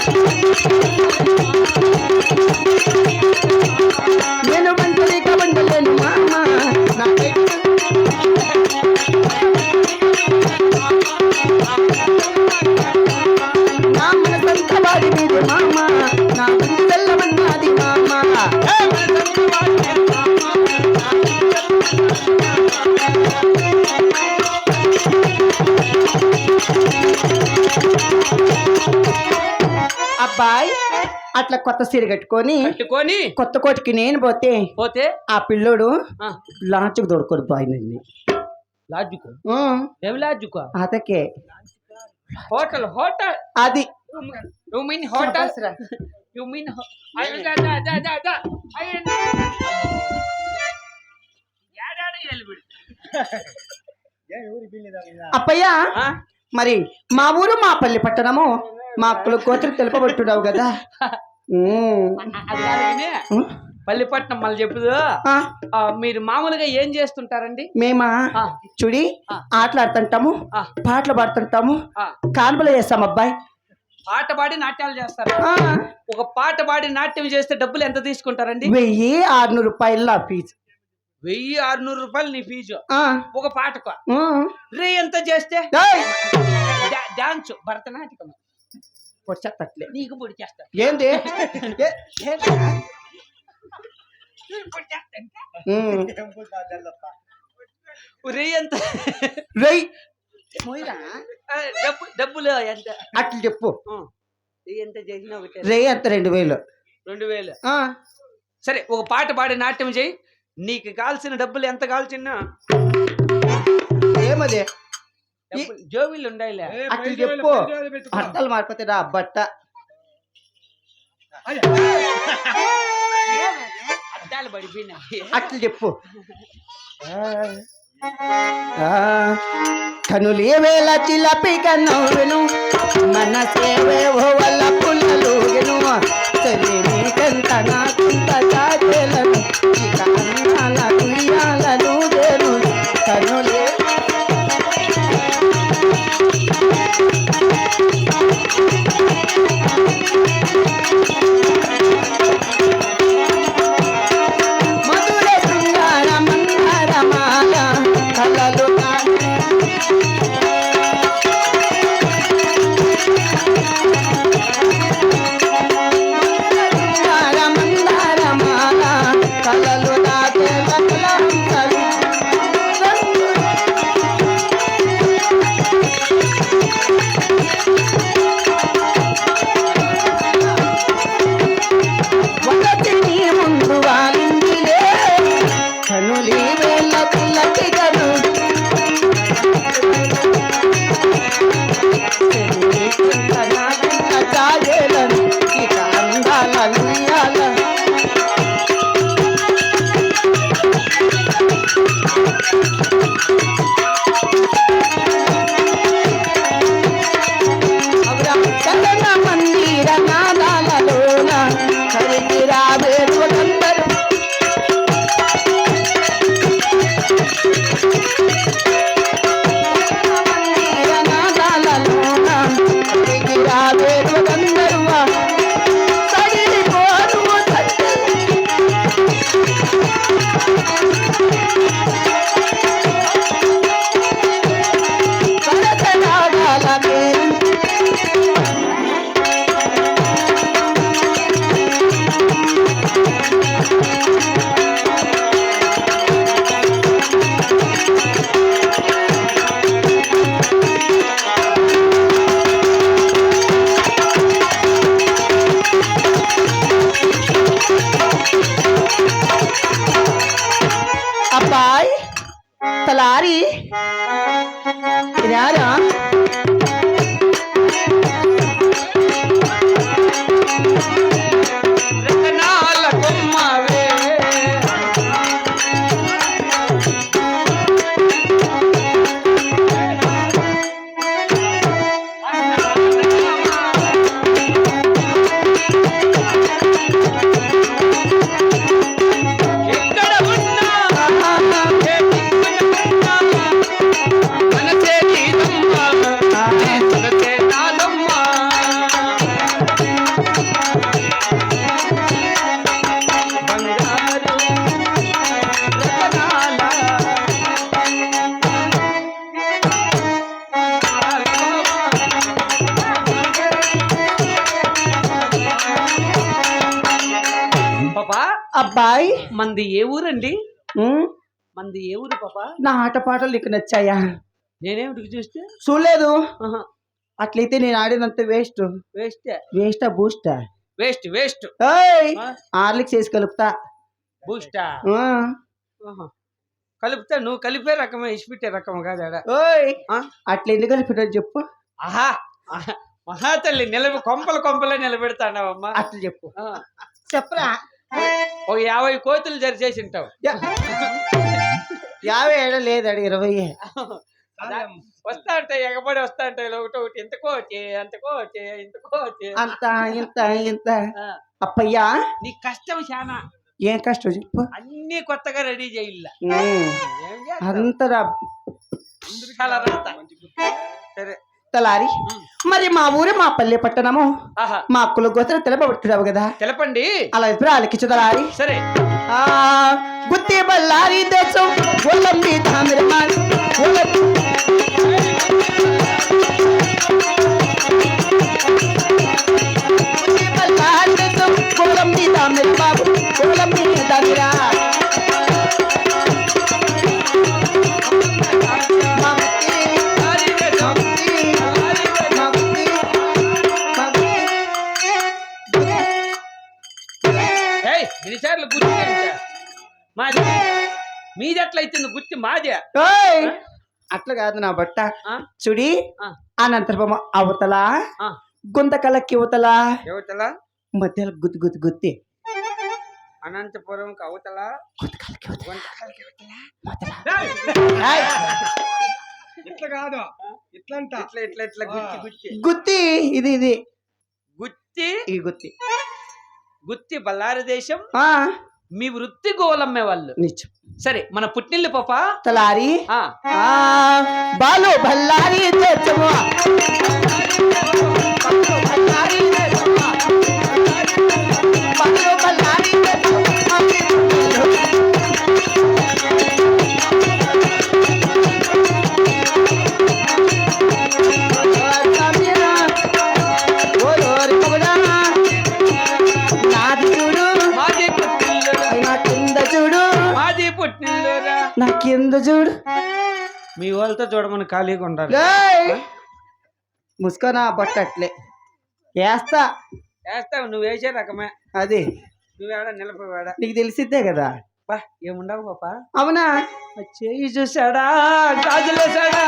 Thank you. అబ్బాయి అట్లా కొత్త సీర కట్టుకొని కట్టుకొని కొత్త కోటికి నేను పోతే పోతే ఆ పిల్లోడు ఆ, లాంచ్కి దొరకదు బాయినండి లాడ్జుకో? ఆ, ఏమి లాడ్జుకో? అదకే హోటల్ హోటల్. అది. You mean hotel? You mean Appayya మరి మా ఊరు మా పల్లి పట్టణము. మా కుల కోతులు తెలుపబట్టున్నావు కదా. పల్లిపట్నం మళ్ళీ చెప్పుదు మీరు మామూలుగా ఏం చేస్తుంటారండి? మేమా? చూడి. ఆటలాడుతుంటాము పాటలు పాడుతుంటాము. కాన్పులు చేస్తాం అబ్బాయి. పాట పాడి నాట్యాలు చేస్తారు. ఒక పాట పాడి నాట్యం చేస్తే డబ్బులు ఎంత తీసుకుంటారండి? వెయ్యి ఆరునూరు రూపాయల నా ఫీజు. వెయ్యి ఆరునూరు రూపాయలు నీ ఫీజు. ఆ, ఒక పాటకు. రే ఎంత చేస్తే? డాన్స్ భరతనాట్యం. పొడిచేత్తట్లే. నీకు పొడి చేస్తా ఏంది ఏ- ఏంది? ఉమ్. రే ఎంత డబ్బు డబ్బులు ఎంత అట్లా చెప్పు ఎంత చేసినా ఒకటే రే అంత రెండు వేలు రెండు వేలు ఆ, సరే ఒక పాట పాడి నాట్యం చేయి నీకు కావాల్సిన డబ్బులు ఎంత కావాల్సిన ఏమది జోబీలు ఉండాయిలే. అట్లా చెప్పు. అర్థాలు మారిపోతే రా బట్ట అద్దాలు పడిపోయినాయి. అట్లా చెప్పు. కనులే వేళ చిలపి కన్నోవెను మన సేవే వల్ల పుల్లలుగెను చెల్లి నీకెంత నాకుంత చాచేలను. ఇక అన్నాల కుయ్యాలను దేను కనులే யா అబ్బాయి మంది ఏ ఊరండి? మంది ఏ ఊరు పాప? నా ఆట పాటలు నీకు నచ్చాయా? నేనేమిటికి చూస్తే చూడలేదు. అట్లయితే నేను ఆడినంత వేస్ట్. వేస్ట్ వేస్టా బూస్టా? Waste waste? ఆర్లిక్ చేసి కలుపుతా. బూస్టా. కలిపితే నువ్వు కలిపే రకమే ఇసిపెట్టే రకం కాదు ఓయ్? అట్లా ఎందుకు కలిపినాడు చెప్పు. ఆహా! ఆహా. మహాతల్లి నిలబ కొంపల కొంపలే నిలబెడతానవమ్మా అట్లా చెప్పు. చెప్పరా? ఒక యాభై కోతులు జరి చేసి ఉంటావు. యాభై ఏడ లేదాడు ఇరవై వస్తా ఉంటాయి ఎగబడి వస్తా ఉంటాయి ఒకటి ఒకటి ఇంతకో వచ్చే ఇంతకో అంత ఇంత ఇంత. అప్పయ్యా? నీ కష్టం చాలా ఏం కష్టం చెప్పు. అన్ని కొత్తగా రెడీ చాలా రాత. సరే. తలారి. మరి మా ఊరు మా పల్లె పట్టణము. ఆహా. మా అక్కుల గోత్రం తెలపబడుతున్నావు కదా తెలపండి. అలా ఇప్పుడు ఆలకించు తలారి. సరే. ఆ గుత్తి బల్లారి దేశం తామిరమాన్ మాది. మీది? ఎట్లయితుంది గుర్తి మాదే అట్లా కాదు నా బట్ట. ఆ? చూడి ఆ. అనంతరం అవతల ఆ. గుంతకలకి అవతల యువతల మధ్యలో గుత్తి గుత్తి గుత్తి. అనంతపురం అవతల గుంతకలకి అవతల గుంటకల్కి అవతల. మధ్యలో. ఏయ్! ఏయ్, ఇట్లా కాదు. ఇట్లా అంట ఇట్లా ఇట్లా ఇట్లా గుత్తి గుత్తి. గుత్తి ఇది ఇది. గుత్తి? ఇది గుత్తి. గుత్తి బళ్ళారి దేశం? ఆ. మీ వృత్తి గోలమ్మే వాళ్ళు. నిత్యం సరే మన పుట్టిల్లు పాప? తలారి? ఆ. ఆ. బాలు భల్లారి నా కింద చూడు? మీ వాళ్ళతో చూడమని ఖాళీగా ఉండాలి! ముసుకోనా బట్ట అట్లే. వేస్తా. వేస్తావు నువ్వు వేసే రకమే. అది. నువ్వేడ నిలబడేవాడ నీకు తెలిసిద్దే కదా? బా ఏముండవు పాప అవునా? చేయి చూసాడా గాజులేసాడా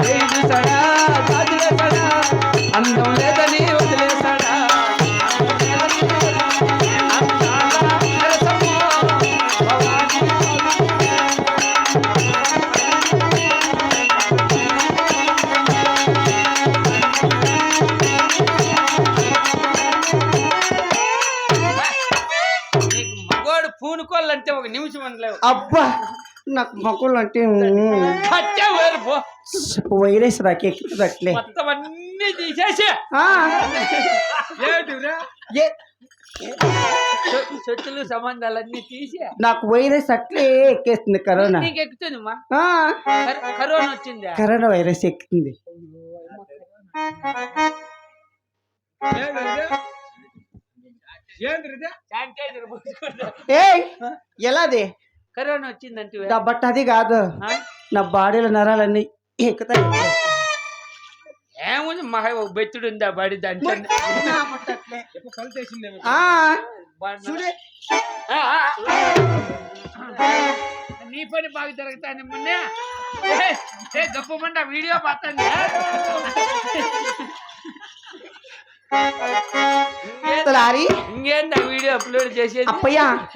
చేయి చూసాడా పూనుకోవాలంటే ఒక నిమిషం అనలేవు అబ్బా నాకు మొక్కలు అంటే పో. వైరస్ రాకి ఎక్కుతుంది అట్లే మొత్తం అన్ని తీసేసి ఏంటిరా? ఏ- సొత్తులు సంబంధాలన్నీ తీసి. నాకు వైరస్ అట్లే ఎక్కేస్తుంది కరోనా. నీకు కరోనా వచ్చిందా? కరోనా వైరస్ ఎక్కుతుంది. ఏయ్ ఎలాది? కరోనా వచ్చిందంటే నా బట్ట అది కాదు నా బాడీలో నరాలన్నీ ఎక్కుతాయి ఏముంది? మహా బెత్తుడు ఉందా బడి దాంట్లో? ఆ, ఆ. నీ పని బాగా జరుగుతాను మొన్నే. ఏ గప్పమంట వీడియో లారీ ఇంకేందా? వీడియో అప్లోడ్ చేసేది? అప్పయ్యా?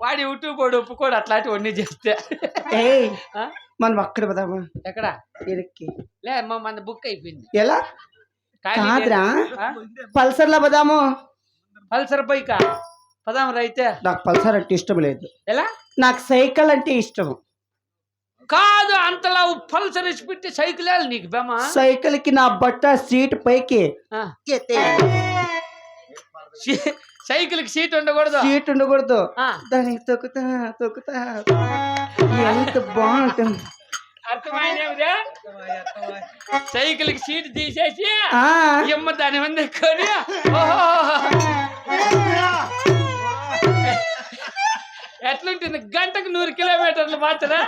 వాడి యూట్యూబ్ వాడు ఒప్పుకోడు అట్లాంటివన్నీ ఆ? మనం అక్కడ పోదామా? ఎక్కడ? ఇరుక్కి లే అమ్మ మన బుక్ అయిపోయింది. ఎలా? కాదురా. లేదు. ఆ? పల్సర్లో పోదాము. పల్సర్ బైక్ పదాం రైతే నాకు పల్సర్ అంటే ఇష్టం లేదు. ఎలా? నాకు సైకిల్ అంటే ఇష్టం. కాదు. అంతలా పల్సర్ ఇచ్చి పెట్టి సైకిల్ నీకు బేమా? సైకిల్కి నా బట్ట సీట్ పైకి. సైకిల్కి సీట్ ఉండకూడదు. సీట్ ఉండకూడదు. దానికి తొక్కుతా తొక్కుతా. ఎంత బాగుంటుంది. సైకిల్కి సీట్ తీసేసి ఆ. ఎమ్మ దాని మంది ఓహో. ఎట్లుంటుంది? గంటకు నూరు కిలోమీటర్లు మాత్రం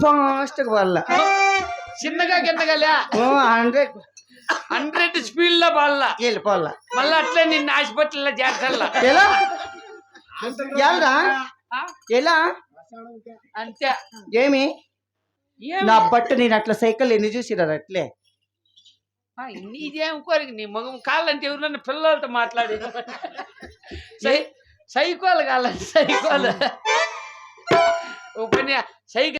ఫాస్ట్ వాళ్ళ చిన్నగా కిందగా హండ్రెడ్ హండ్రెడ్ స్పీడ్లో బాల్లా వెళ్ళిపోవాల మళ్ళీ అట్లే నిన్ను హాస్పిటల్లో చేర్చల్లా ఎలా? ఎలా? ఎలా? అంతే. ఏమి? ఏం నా బట్ట నేను అట్లా సైకిల్ ఎన్ని చూసిరారు అట్లే? ఆ, నీదేం కోరిక? నీ మగం కాళ్ళంటే ఎవరన్నా పిల్లలతో మాట్లాడి సై సైకోలు కాళ్ళంటే సైకోలు. ఓ పని సైకిల్